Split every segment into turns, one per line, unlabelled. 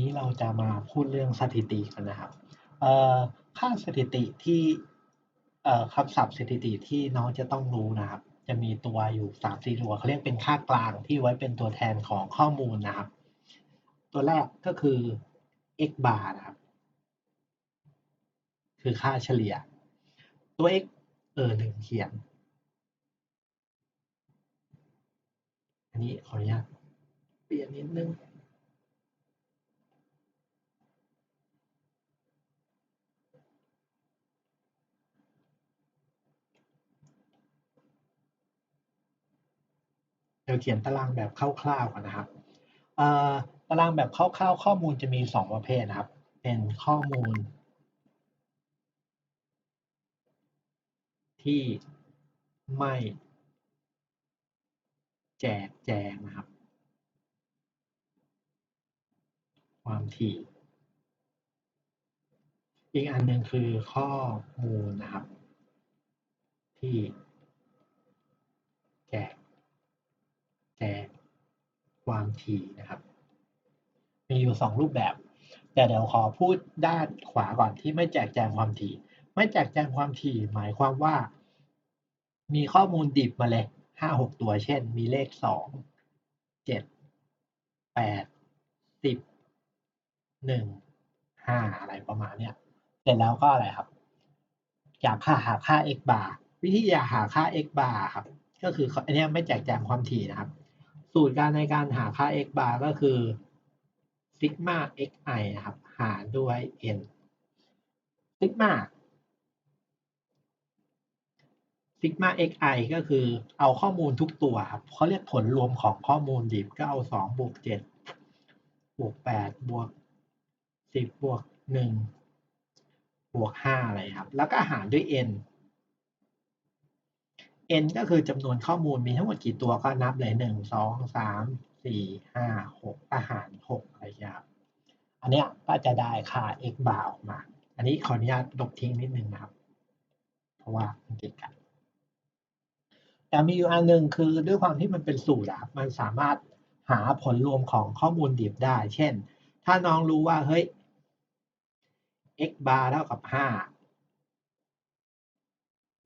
นี้เราจะมาพูดเรื่องสถิติกันนะครับค่าสถิติที่คำศัพท์สถิติที่น้องจะต้องรู้นะครับ จะมีตัวอยู่สามสี่ตัวเขาเรียกเป็นค่ากลางที่ไว้เป็นตัวแทนของข้อมูลนะครับ ตัวแรกก็คือ x bar นะครับ คือค่าเฉลี่ย ตัว x เออหนึ่งเขียน อันนี้ขออนุญาตเปลี่ยนนิดนึง เดี๋ยวเขียนตารางแบบคร่าวๆก่อนนะครับตารางแบบคร่าวๆ ข้อมูลจะมีสองประเภทนะครับ เป็นข้อมูล ที่ไม่แจกแจงนะครับ ความถี่ อีกอันหนึ่งคือข้อมูลนะครับ ที่แจก แจงความถี่นะครับ มีอยู่สองรูปแบบ แต่เดี๋ยวขอพูดด้านขวาก่อนที่ไม่แจกแจงความถี่ ไม่แจกแจงความถี่หมายความว่า มีข้อมูลดิบมาเลยห้าหกตัวเช่น มีเลขสองเจ็ดแปดสิบหนึ่งห้าอะไรประมาณเนี้ยเสร็จแล้วก็อะไรครับ อยากค่าหาค่า x bar วิธีอยากหาค่า x bar ครับ ก็คืออันนี้ไม่แจกแจงความถี่นะครับ สูตรการในการหาค่า x bar ก็คือ sigma xi นะครับ หารด้วย n sigma sigma xi ก็คือเอาข้อมูลทุกตัวครับเขาเรียกผลรวมของข้อมูลดิบก็เอาสองบวกเจ็ดบวกแปดบวกสิบบวกหนึ่งบวกห้าอะไรครับ แล้วก็หารด้วย n n ก็คือจำนวนข้อมูลมีทั้งหมดกี่ตัวก็นับเลยหนึ่งสองสามสี่ห้าหกอาหารหกอะไรอย่างเงี้ยครับอันเนี้ยก็จะได้ค่า x bar ออกมา อันนี้ขออนุญาตลบทิ้งนิดนึงนะครับ เพราะว่ามันเกิดกัน แต่มีอยู่อันหนึ่งคือด้วยความที่มันเป็นสูตรอะครับมันสามารถหาผลรวมของข้อมูลดิบได้ เช่น ถ้าน้องรู้ว่าเฮ้ย x bar เท่ากับห้า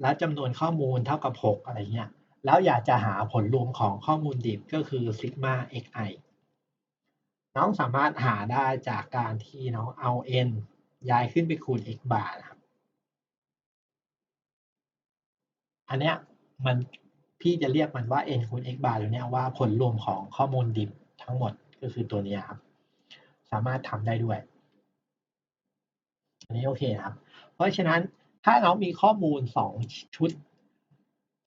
แล้วจำนวนข้อมูลเท่ากับหกอะไรเงี้ย แล้วอยากจะหาผลรวมของข้อมูลดิบก็คือ sigma xi น้องสามารถหาได้จากการที่น้องเอา n ย้ายขึ้นไปคูณ x bar นะครับ อันเนี้ยมันพี่จะเรียกมันว่า n คูณ x bar ตัวเนี้ยว่าผลรวมของข้อมูลดิบทั้งหมดก็คือตัวนี้ครับ สามารถทำได้ด้วย อันนี้โอเคครับ เพราะฉะนั้น ถ้าเรามีข้อมูลสองชุด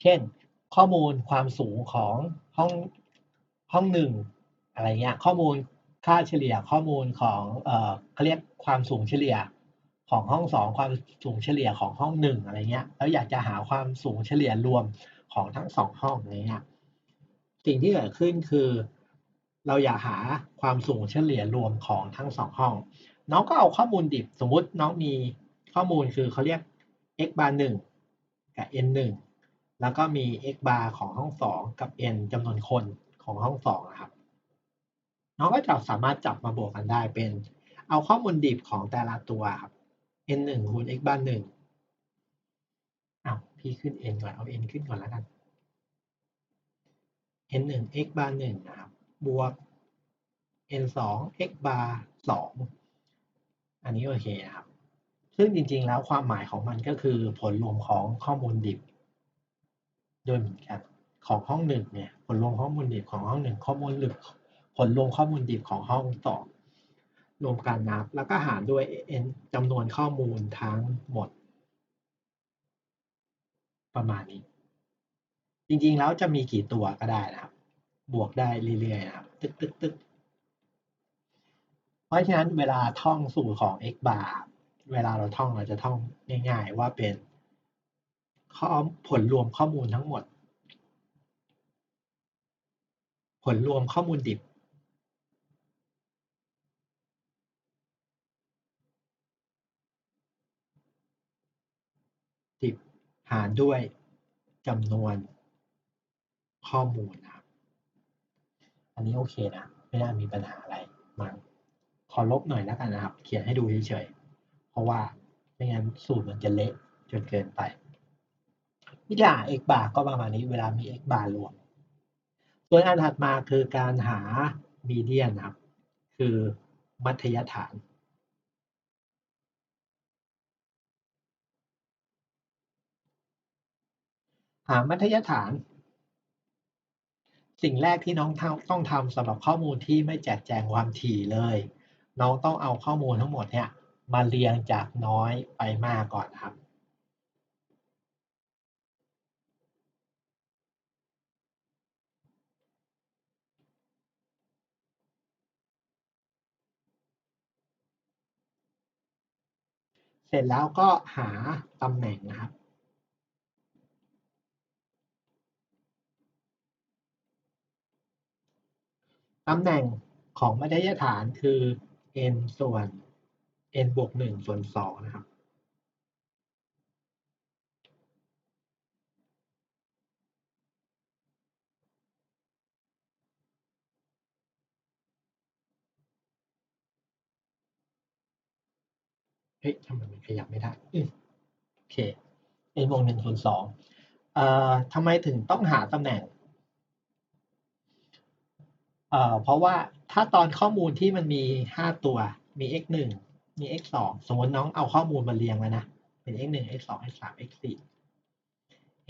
เช่น ข้อมูลความสูงของห้องห้องหนึ่งอะไรเงี้ยข้อมูลค่าเฉลี่ยข้อมูลของเอ่อเขาเรียกความสูงเฉลี่ยของห้องสองความสูงเฉลี่ยของห้องหนึ่งอะไรเงี้ยแล้วอยากจะหาความสูงเฉลี่ยรวมของทั้งสองห้องอะไรเงี้ยสิ่งที่เกิดขึ้นคือ เราอยากหาความสูงเฉลี่ยรวมของทั้งสองห้อง น้องก็เอาข้อมูลดิบสมมุติน้องมีข้อมูลคือเขาเรียก x bar หนึ่งกับ n หนึ่งแล้วก็มี x bar ของห้องสองกับ n จำนวนคนของห้องสองนะครับ น้องก็จะสามารถจับมาบวกกันได้เป็น เอาข้อมูลดิบของแต่ละตัวครับ n หนึ่งคูณ x bar หนึ่งอ้าวพี่ขึ้น n ก่อน เอา n ขึ้นก่อนแล้วกัน n หนึ่ง x bar หนึ่งนะครับ บวก n สอง x bar สองอันนี้โอเคนะครับ ซึ่งจริง ๆ แล้วความหมายของมันก็คือผลรวมของข้อมูลดิบด้วยเหมือนกันของห้องหนึ่งเนี่ยผลรวมข้อมูลดิบของห้องหนึ่งข้อมูลดิบผลรวมข้อมูลดิบของห้องสองรวมกันนับแล้วก็หารด้วย n จำนวนข้อมูลทั้งหมด ประมาณนี้ จริงๆแล้วจะมีกี่ตัวก็ได้นะครับ บวกได้เรื่อยๆนะครับตึกตึกตึกเพราะฉะนั้นเวลาท่องสูตรของ x bar เวลาเราท่องเราจะท่องง่าย ๆ ว่าเป็นข้อผลรวมข้อมูลทั้งหมด ผลรวมข้อมูลดิบ ดิบหารด้วยจำนวนข้อมูลนะครับ อันนี้โอเคนะ ไม่น่ามีปัญหาอะไรมั้งขอลบหน่อยแล้วกันนะครับ เขียนให้ดูเฉยๆ ราะว่าไม่งั้นสูตรมันจะเละจนเกินไปวิธีหา x bar ก็ประมาณนี้เวลามี x bar รวม ส่วนอันถัดมาคือการหา median นะครับ คือมัธยฐาน หามัธยฐาน สิ่งแรกที่น้องต้องทำสำหรับข้อมูลที่ไม่แจกแจงความถี่เลย น้องต้องเอาข้อมูลทั้งหมดเนี่ย มาเรียงจากน้อยไปมากก่อนครับเสร็จแล้วก็หาตำแหน่งนะครับ ตำแหน่งของมัธยฐานคือ n ส่วน n บวก1ส่วน2นะครับ เฮ้ยทำไมมันขยับไม่ได้อืมโอเค n บวก1ส่วน2เอ่อทำไมถึงต้องหาตำแหน่งเอ่อเพราะว่าถ้าตอนข้อมูลที่มันมี 5 ตัวมี x 1 มี x 2สมมติน้องเอาข้อมูลมาเรียงแล้วนะ เป็น x 1 x 2 x 3 x 4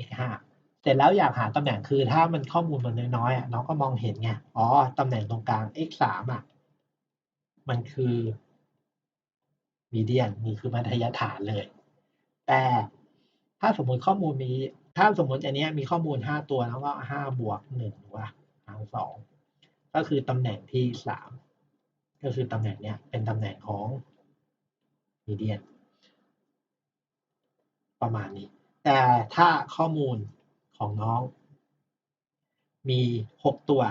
x 5เสร็จแล้วอยากหาตำแหน่งคือถ้ามันข้อมูลมันน้อยๆอะน้องก็มองเห็นไง อ๋อ ตำแหน่งตรงกลาง x 3อะ มันคือ median มีคือมัธยฐานเลย แต่ถ้าสมมติข้อมูลมี ถ้าสมมติอันนี้มีข้อมูล5ตัวแล้วก็5บวก1หรือว่าหาร2ก็คือตำแหน่งที่3ก็คือตำแหน่งเนี้ยเป็นตำแหน่งของ median ประมาณนี้ แต่ถ้าข้อมูลของน้อง มี 6 ตัว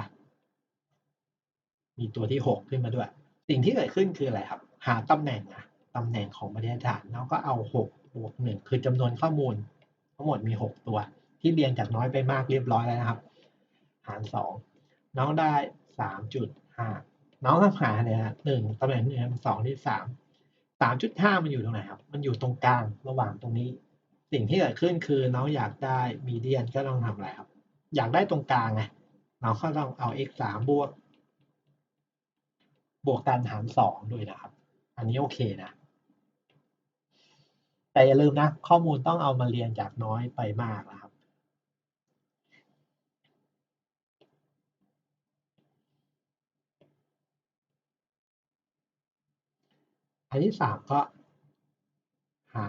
มีตัวที่ 6 ขึ้นมาด้วย สิ่งที่เกิดขึ้นคืออะไรครับ หาตำแหน่งนะตำแหน่งของมัธยฐานน้องก็เอา 6 บวก 1 คือจำนวนข้อมูล ทั้งหมดมี 6 ตัว ที่เรียงจากน้อยไปมากเรียบร้อยแล้วนะครับ หาร 2 น้องได้ 3.5น้องต้องหาเนี่ยหนึ่งตำแหน่งหนึ่งสองที่สาม สามจุดห้ามันอยู่ตรงไหนครับ มันอยู่ตรงกลางระหว่างตรงนี้ สิ่งที่เกิดขึ้นคือน้องอยากได้มีเดียนก็ต้องทำอะไรครับ อยากได้ตรงกลางไงน้องก็ต้องเอา x สามบวก บวกกันหารสองด้วยนะครับ อันนี้โอเคนะ แต่อย่าลืมนะ ข้อมูลต้องเอามาเรียงจากน้อยไปมากนะครับ อันที่สามก็หา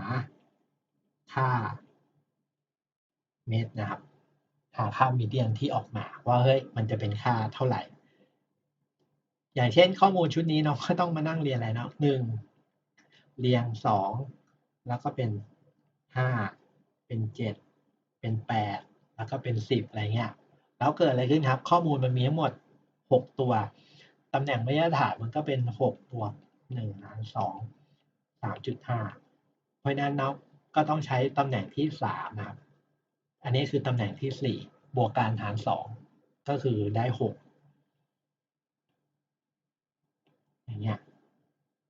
ค่าเมตรนะครับ หาค่ามีเดียนที่ออกมาว่าเฮ้ยมันจะเป็นค่าเท่าไหร่ อย่างเช่นข้อมูลชุดนี้เนาะก็ต้องมานั่งเรียนอะไรเนาะหนึ่งเรียงสองแล้วก็เป็นห้าเป็นเจ็ดเป็นแปดแล้วก็เป็นสิบอะไรเงี้ยแล้วเกิดอะไรขึ้นครับ ข้อมูลมันมีทั้งหมดหกตัวตำแหน่งมาตรฐานมันก็เป็นหกบวก หนึ่งหารสองสามจุดห้าเพราะนั้นเนาะก็ต้องใช้ตำแหน่งที่สามนะครับ อันนี้คือตำแหน่งที่สี่บวกการหารสองก็คือได้หกอย่างเงี้ย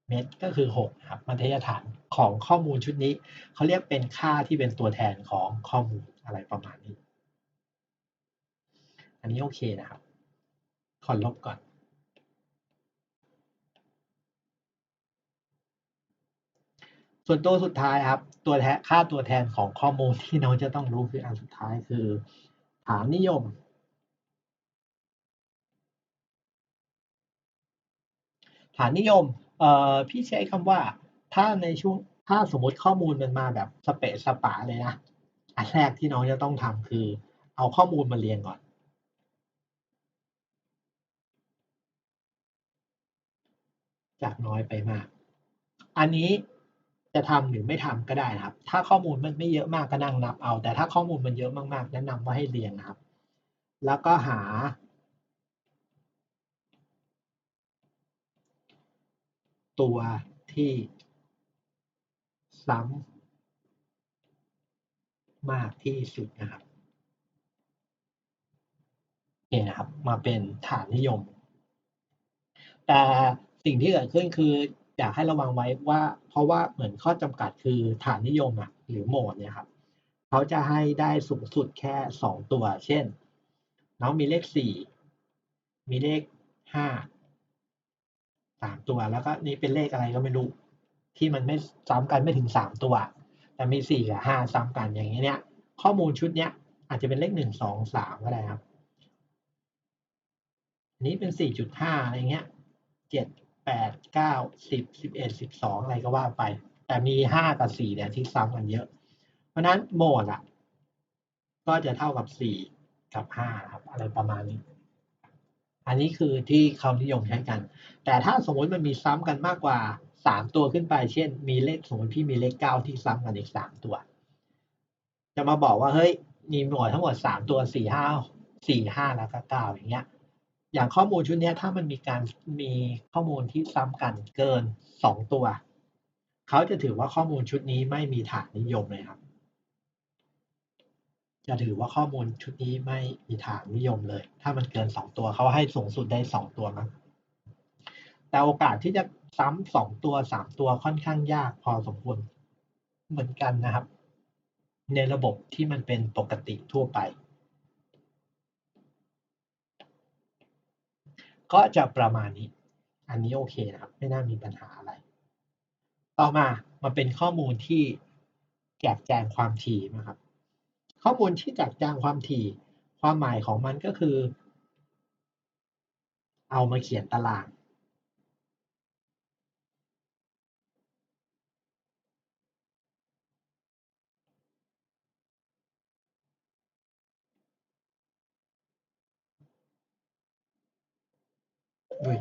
เมตรก็คือหกครับมัธยฐานของข้อมูลชุดนี้ เขาเรียกเป็นค่าที่เป็นตัวแทนของข้อมูลอะไรประมาณนี้ อันนี้โอเคนะครับขอลบก่อน ส่วนตัวสุดท้ายครับ ตัวแทนค่าตัวแทนของข้อมูลที่น้องจะต้องรู้คืออันสุดท้ายคือ ฐานนิยม ฐานนิยมเอ่อพี่ใช้คำว่าถ้าในช่วงถ้าสมมติข้อมูลมันมาแบบสเปะสปะเลยนะอันแรกที่น้องจะต้องทำคือ เอาข้อมูลมาเรียงก่อน จากน้อยไปมาก อันนี้ จะทำหรือไม่ทำก็ได้นะครับ ถ้าข้อมูลมันไม่เยอะมากก็นั่งนับเอา แต่ถ้าข้อมูลมันเยอะมากๆ แนะนำว่าให้เรียงนะครับ แล้วก็หา ตัวที่ซ้ำมากที่สุดนะครับโอเคนะครับ มาเป็นฐานนิยม แต่สิ่งที่เกิดขึ้นคือ อยากให้ระวังไว้ว่า เพราะว่าเหมือนข้อจำกัดคือฐานนิยมอะหรือโหมดเนี่ยครับเขาจะให้ได้สูงสุดแค่สองตัว เช่น น้องมีเลขสี่มีเลขห้าสามตัวแล้วก็นี่เป็นเลขอะไรก็ไม่รู้ ที่มันไม่ซ้ำกันไม่ถึงสามตัว แต่มีสี่กับห้าซ้ำกันอย่างนี้เนี่ย ข้อมูลชุดเนี้ยอาจจะเป็นเลขหนึ่งสองสามก็ได้ครับอันนี้เป็นสี่จุดห้าอะไรเงี้ยเจ็ด แปดเก้าสิบสิบเอ็ดสิบสองอะไรก็ว่าไป แต่มีห้ากับสี่เนี่ยที่ซ้ำกันเยอะ เพราะนั้นโหมดอะ ก็จะเท่ากับสี่กับห้าครับ อะไรประมาณนี้ อันนี้คือที่เขานิยมใช้กัน แต่ถ้าสมมติมันมีซ้ำกันมากกว่าสามตัวขึ้นไป เช่น มีเลขสมมติพี่มีเลขเก้าที่ซ้ำกันอีกสามตัว จะมาบอกว่าเฮ้ยมีหน่วยทั้งหมดสามตัวสี่ห้าสี่ห้าแล้วก็เก้าอย่างเงี้ย อย่างข้อมูลชุดนี้ถ้ามันมีการมีข้อมูลที่ซ้ำกันเกินสองตัว เขาจะถือว่าข้อมูลชุดนี้ไม่มีฐานนิยมเลยครับ จะถือว่าข้อมูลชุดนี้ไม่มีฐานนิยมเลย ถ้ามันเกินสองตัวเขาให้สูงสุดได้สองตัวมั้งแต่โอกาสที่จะซ้ำสองตัวสามตัวค่อนข้างยากพอสมควรเหมือนกันนะครับ ในระบบที่มันเป็นปกติทั่วไป ก็จะประมาณนี้ อันนี้โอเคนะครับ ไม่น่ามีปัญหาอะไร ต่อมามาเป็นข้อมูลที่แจกแจงความถี่นะครับ ข้อมูลที่แจกแจงความถี่ ความหมายของมันก็คือ เอามาเขียนตาราง อุ้ย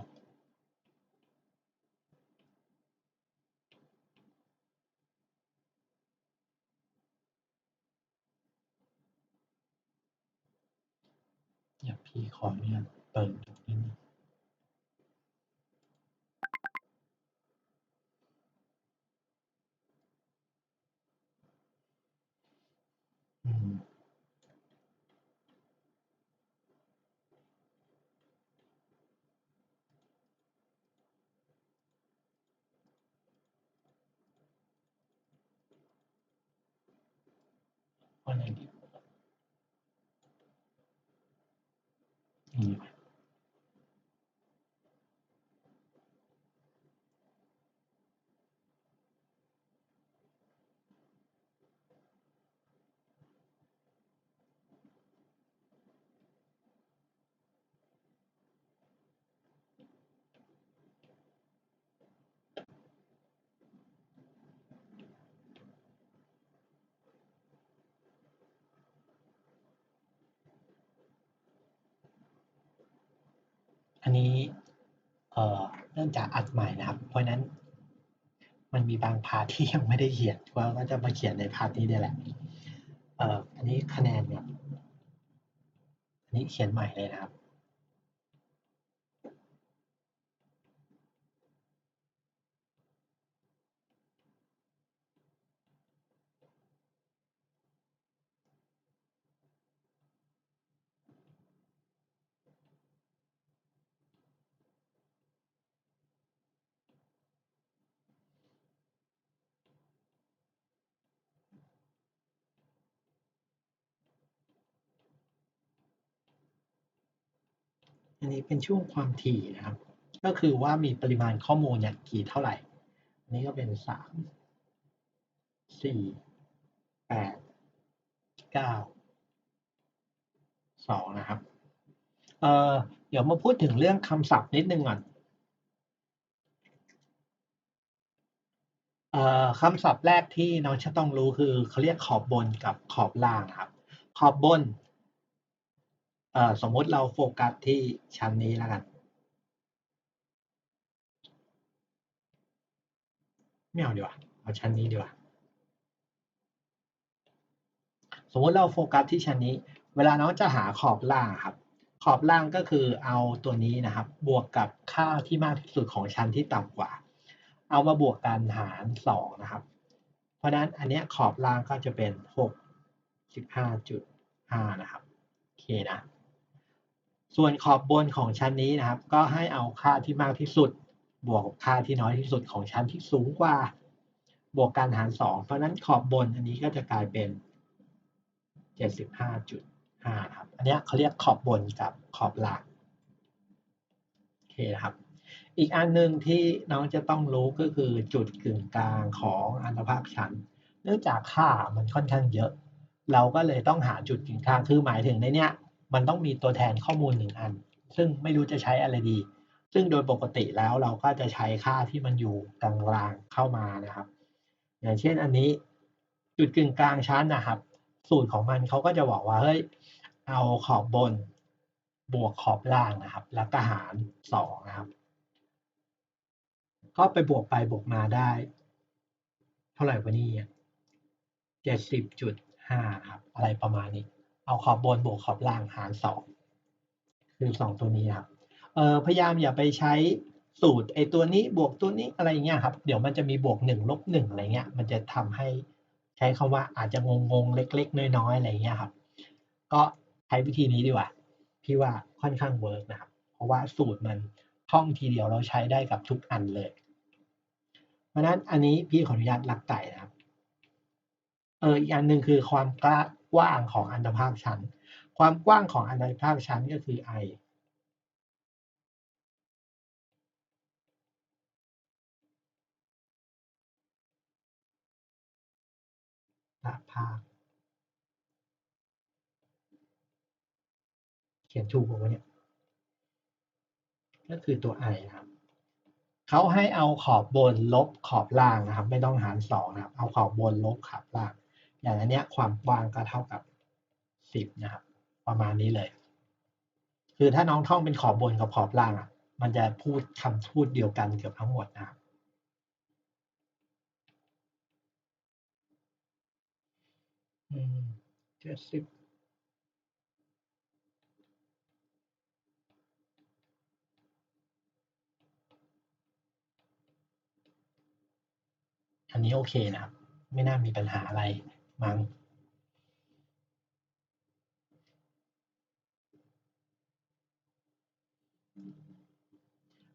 เดี๋ยวพี่ขออนุญาตเปิดดูนิดนึง อื อันนี้เออเนื่องจากอัดใหม่นะครับ เพราะนั้น มันมีบางพาร์ทที่ยังไม่ได้เขียนว่าก็จะมาเขียนในพาร์ทนี้ได้แหละเอ่ออันนี้คะแนนเนี่ยอันนี้เขียนใหม่เลยนะครับ อันนี้เป็นช่วงความถี่นะครับ ก็คือว่ามีปริมาณข้อมูลเนี่ยกี่เท่าไหร่ อันนี้ก็เป็นสามสี่แปดเก้าสองนะครับ เอ่อเดี๋ยวมาพูดถึงเรื่องคำศัพท์นิดนึงก่อนเอ่อคำศัพท์แรกที่น้องจะต้องรู้คือเขาเรียกขอบบนกับขอบล่างครับ ขอบบน สมมติเราโฟกัสที่ชั้นนี้แล้วกันไม่เอาดีกว่าเอาชั้นนี้ดีกว่าสมมติเราโฟกัสที่ชั้นนี้ เวลาน้องจะหาขอบล่างครับ ขอบล่างก็คือเอาตัวนี้นะครับ บวกกับค่าที่มากที่สุดของชั้นที่ต่ำกว่า เอามาบวกกันหารสองนะครับ เพราะนั้นอันนี้ขอบล่างก็จะเป็นหกสิบห้าจุดห้านะครับโอเคนะ ส่วนขอบบนของชั้นนี้นะครับ ก็ให้เอาค่าที่มากที่สุด บวกค่าที่น้อยที่สุดของชั้นที่สูงกว่า บวกการหารสองเพราะนั้นขอบบนอันนี้ก็จะกลายเป็นเจ็ดสิบห้าจุดห้าครับ อันนี้เขาเรียกขอบบนกับขอบล่างโอเคครับ อีกอันหนึ่งที่น้องจะต้องรู้ก็คือจุดกึ่งกลางของอันภาคชั้น เนื่องจากค่ามันค่อนข้างเยอะ เราก็เลยต้องหาจุดกึ่งกลางคือหมายถึงในเนี้ย มันต้องมีตัวแทนข้อมูลหนึ่งอัน ซึ่งไม่รู้จะใช้อะไรดี ซึ่งโดยปกติแล้วเราก็จะใช้ค่าที่มันอยู่กลางๆเข้ามานะครับ อย่างเช่นอันนี้จุดกึ่งกลางชั้นนะครับ สูตรของมันเขาก็จะบอกว่าเฮ้ยเอาขอบบนบวกขอบล่างนะครับ แล้วก็หารสองนะครับ ก็ไปบวกไปบวกมาได้ เท่าไหร่วะนี่เจ็ดสิบจุดห้าครับ อะไรประมาณนี้ เอาขอบบนบวกขอบล่างหารสองคือสองตัวนี้ครับเออพยายามอย่าไปใช้สูตรไอตัวนี้บวกตัวนี้อะไรเงี้ยครับ เดี๋ยวมันจะมีบวกหนึ่งลบหนึ่งอะไรเงี้ย มันจะทำให้ใช้คำว่าอาจจะงงๆเล็ก ๆ น้อยๆอะไรเงี้ยครับ ก็ใช้วิธีนี้ดีกว่าพี่ว่าค่อนข้างเวิร์กนะครับ เพราะว่าสูตรมันท่องทีเดียวเราใช้ได้กับทุกอันเลย เพราะนั้นอันนี้พี่ขออนุญาตลักไก่นะครับ เอออีกอันหนึ่งคือความก ว้างของอันดภาคชั้น ความกว้างของอันดภาคชั้นก็คือ i ภาค เขียนถูกผมเนี่ย ก็คือตัว i นะครับเขาให้เอาขอบบนลบขอบล่างนะครับ ไม่ต้องหารสองนะครับ เอาขอบบนลบขอบล่าง อย่างอันเนี้ยความกว้างก็เท่ากับสิบนะครับ ประมาณนี้เลย คือถ้าน้องท่องเป็นขอบบนกับขอบล่างอะ มันจะพูดคำพูดเดียวกันเกือบทั้งหมดนะครับอืมเจ็ดสิบอันนี้โอเคนะครับ ไม่น่ามีปัญหาอะไร มั้ง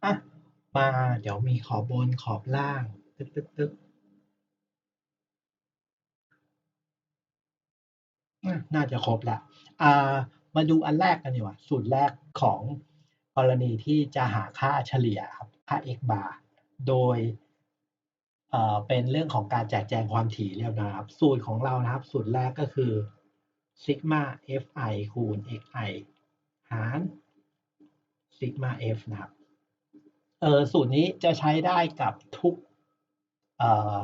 อะมาเดี๋ยวมีขอบบนขอบล่าง ตึ๊กตึ๊กตึ๊กน่าจะครบละอ่ามาดูอันแรกกันดีกว่า สูตรแรกของกรณีที่จะหาค่าเฉลี่ยครับ ค่า x bar โดย เป็นเรื่องของการแจกแจงความถี่เรียบร้อยครับ สูตรของเรานะครับ สูตรแรกก็คือซิกมา fi คูณ xi หารซิกมา f นะครับเออสูตรนี้จะใช้ได้กับทุกเอ่อ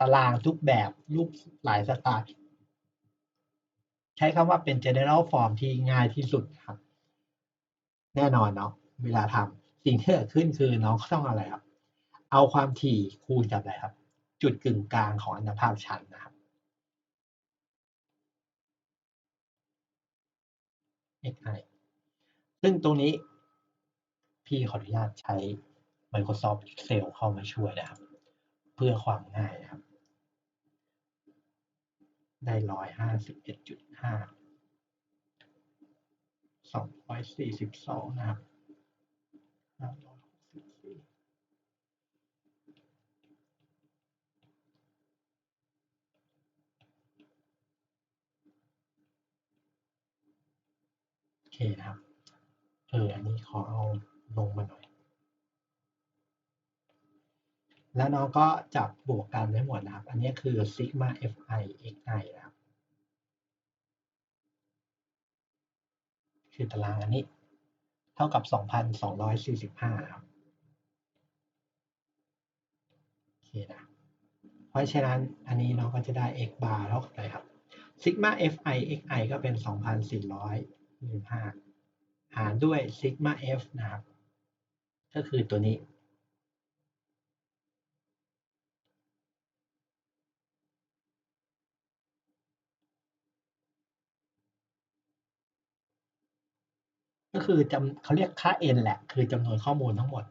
ตารางทุกแบบรูปหลายสไตล์ใช้คำว่าเป็น general form ที่ง่ายที่สุดครับ แน่นอนเนาะเวลาทำสิ่งที่เกิดขึ้นคือน้องต้องอะไรครับ เอาความถี่คูณกับอะไรครับ จุดกึ่งกลางของอันภาคชั้นนะครับ xi ซึ่งตรงนี้พี่ขออนุญาตใช้ Microsoft Excel เข้ามาช่วยนะครับ เพื่อความง่ายนะครับ ได้ร้อยห้าสิบเอ็ดจุดห้าสองร้อยสี่สิบสองนะครับห้าร้อยหกสิบสี่โอเค นะครับ เออ อันนี้ขอเอาลงมาหน่อย แล้วน้องก็จับบวกกันได้หมดนะครับ อันนี้คือ sigma fi xi นะครับ คือตารางอันนี้ เท่ากับ 2,245 ครับ โอเคนะ เพราะฉะนั้นอันนี้เราก็จะได้ x bar เท่ากับอะไรครับ sigma fi xi ก็เป็น 2,425หารด้วย sigma f นะครับ ก็คือตัวนี้ ก็คือจำเขาเรียกค่า n แหละ คือจำนวนข้อมูลทั้งหมด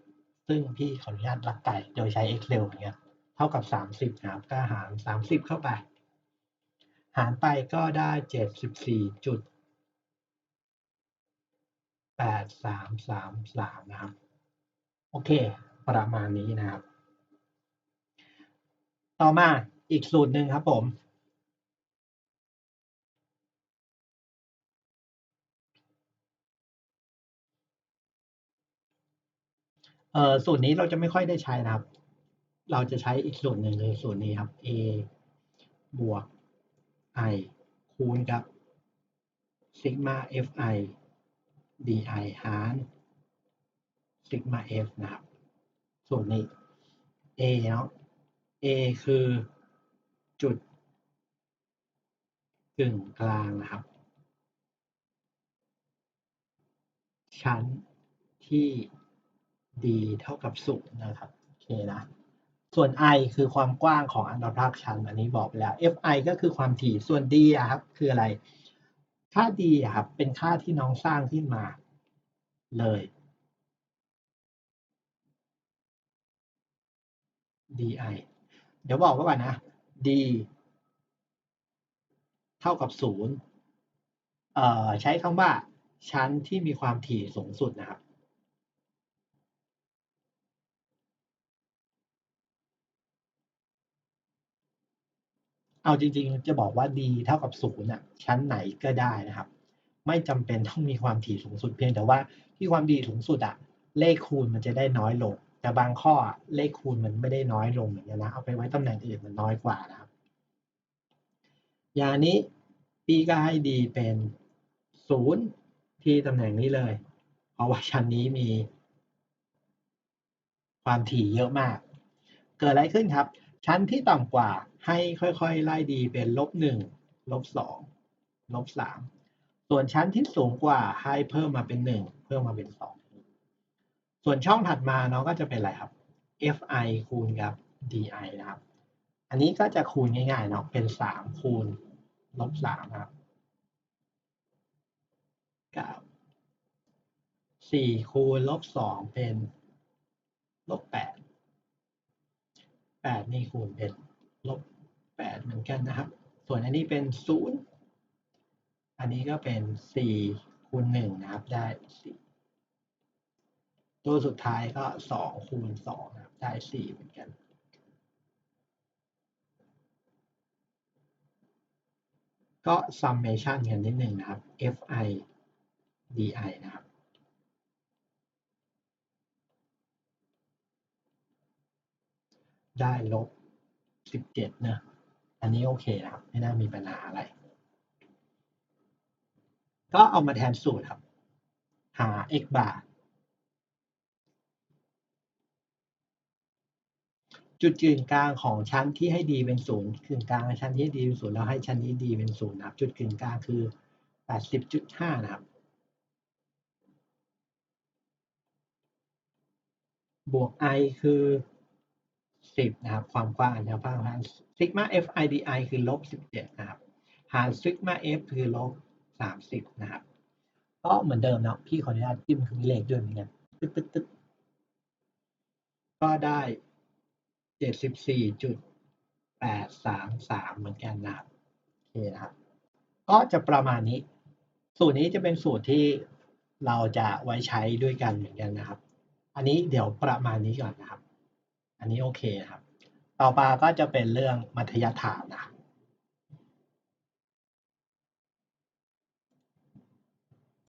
ซึ่งพี่ขออนุญาตลักไก่โดยใช้ Excel อย่างเงี้ยเท่ากับ 30นะครับก็หาร 30 เข้าไป หารไปก็ได้ 74จุด8333นะครับ โอเค ประมาณนี้นะครับ ต่อมาอีกสูตรหนึ่งครับผม เอ่อสูตรนี้เราจะไม่ค่อยได้ใช้นะครับ เราจะใช้อีกสูตรหนึ่งคือสูตรนี้ครับ a บวก i คูณกับซิกมา fi di หารซิกมา f นะครับสูตรนี้ a เนาะ a คือจุดกึ่งกลางนะครับ ชั้นที่ d เท่ากับศูนย์นะครับ โอเคนะ ส่วน i คือความกว้างของอันดับรากชั้น อันนี้บอกไปแล้ว fi ก็คือความถี่ ส่วน d อะครับ คืออะไร ค่า d อะครับ เป็นค่าที่น้องสร้างขึ้นมาเลย di เดี๋ยวบอกไว้ก่อนนะ d เท่ากับศูนย์เอ่อใช้คำว่าชั้นที่มีความถี่สูงสุดนะครับ เอาจริงๆ จะบอกว่า d เท่ากับศูนย์อะชั้นไหนก็ได้นะครับ ไม่จำเป็นต้องมีความถี่สูงสุดเพียงแต่ว่าที่ความถี่สูงสุดอะเลขคูณมันจะได้น้อยลง แต่บางข้อเลขคูณมันไม่ได้น้อยลงเหมือนกันนะเอาไปไว้ตำแหน่งอื่นมันน้อยกว่านะครับ อย่างนี้พี่ก็ให้ d เป็นศูนย์ที่ตำแหน่งนี้เลย เพราะว่าชั้นนี้มีความถี่เยอะมาก เกิดอะไรขึ้นครับ ชั้นที่ต่ำกว่า ให้ค่อยๆ ไล่ดีเป็นลบหนึ่งลบสองลบสามส่วนชั้นที่สูงกว่าให้เพิ่มมาเป็นหนึ่งเพิ่มมาเป็นสองส่วนช่องถัดมาเนาะก็จะเป็นอะไรครับ fi คูณกับ di นะครับ อันนี้ก็จะคูณง่ายๆเนาะเป็นสามคูณลบสามครับก้าสี่คูณลบสองเป็นลบแปดแปดนี่คูณเป็นลบ แปดเหมือนกันนะครับ ส่วนอันนี้เป็นศูนย์อันนี้ก็เป็นสี่คูณหนึ่งนะครับ ได้สี่ตัวสุดท้ายก็สองคูณสองนะครับ ได้สี่เหมือนกันก็ summation กันนิดหนึ่งนะครับ fi di นะครับ ได้ลบสิบเจ็ดนะ อันนี้โอเคนะครับ ไม่น่ามีปัญหาอะไร ก็เอามาแทนสูตรครับ หา x bar จุดกึ่งกลางของชั้นที่ให้ d เป็นศูนย์กึ่งกลางชั้นที่ d เป็นศูนย์แล้วให้ชั้นนี้ d เป็นศูนย์นะครับ จุดกึ่งกลางคือแปดสิบจุดห้านะครับ บวก i คือ สิบนะครับ ความกว้างแนวกว้างพันซิกมา f i d i คือลบสิบเจ็ดนะครับ หารซิกมา f คือลบสามสิบนะครับ ก็เหมือนเดิมเนาะพี่ขออนุญาตจิ้มคือเลขด้วยเหมือนกันตึ๊ดตึ๊ดตึ๊ดก็ได้เจ็ดสิบสี่จุดแปดสามสามเหมือนกันนะครับโอเคนะครับ ก็จะประมาณนี้ สูตรนี้จะเป็นสูตรที่เราจะไว้ใช้ด้วยกันเหมือนกันนะครับ อันนี้เดี๋ยวประมาณนี้ก่อนนะครับ อันนี้โอเคครับ ต่อมาก็จะเป็นเรื่องมัธยฐานนะครับ